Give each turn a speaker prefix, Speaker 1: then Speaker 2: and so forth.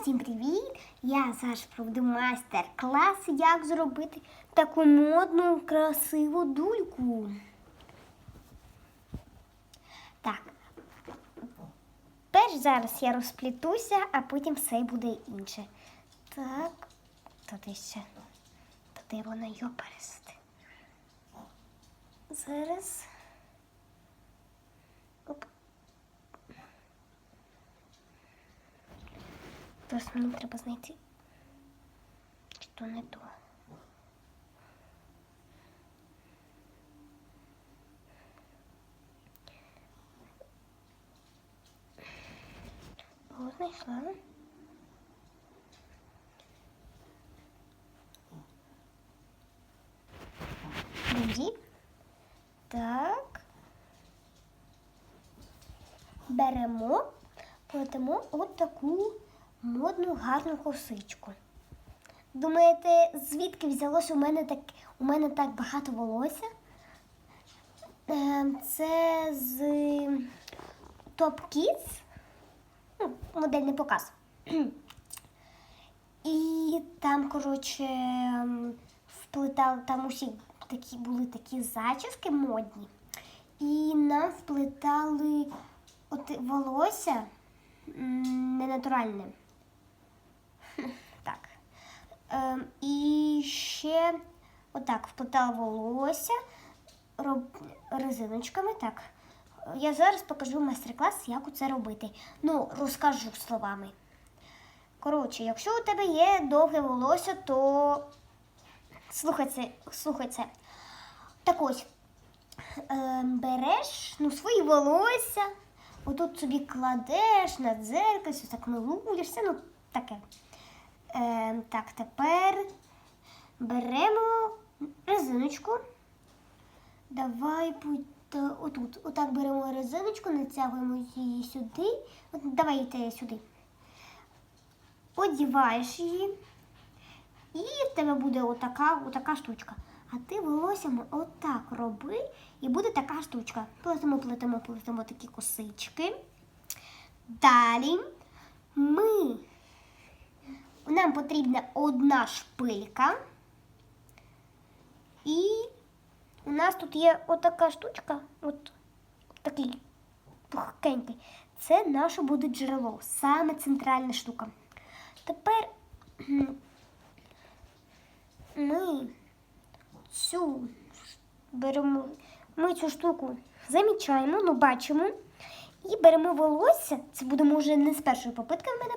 Speaker 1: всім привіт! Я зараз проведу майстер-клас, як зробити таку модну, красиву дульку. Так. Перш зараз я розплітуся, а потім все буде інше. Так, туди ще. Туди воно його перести. Зараз. Просто мені треба знайти, що не то. О, знайшла. Друзі. Так. Беремо, плетемо от таку модну гарну косичку. Думаєте, звідки взялося у мене так, у мене так багато волосся? Ем, Це з Top Kids, ну, модельний показ. І там, коротше, вплетали, там усі такі були такі зачіски модні. І нам вплетали от волосся ненатуральне. Так. Ем, і ще отак вплетала волосся роб... резиночками. Так. Я зараз покажу майстер-клас, як це робити. Ну, розкажу словами. Коротше, якщо у тебе є довге волосся, то слухай це. Так ось, е, береш ну, свої волосся, отут собі кладеш на дзеркальце, так милуєшся, ну таке. Е, так, тепер беремо резиночку. Давай будь отут. Отак беремо резиночку, натягуємо її сюди. От, давайте сюди. Одіваєш її. І в тебе буде отака, отака штучка. А ти волоссям отак роби, і буде така штучка. Плетемо, плетемо, плетемо такі косички. Далі ми, нам потрібна одна шпилька. І у нас тут є отака штучка, от такий пухкенький. Це наше буде джерело, саме центральна штука. Тепер ми цю беремо, ми цю штуку замічаємо, ну бачимо. І беремо волосся. Це буде може не з першої попитки в мене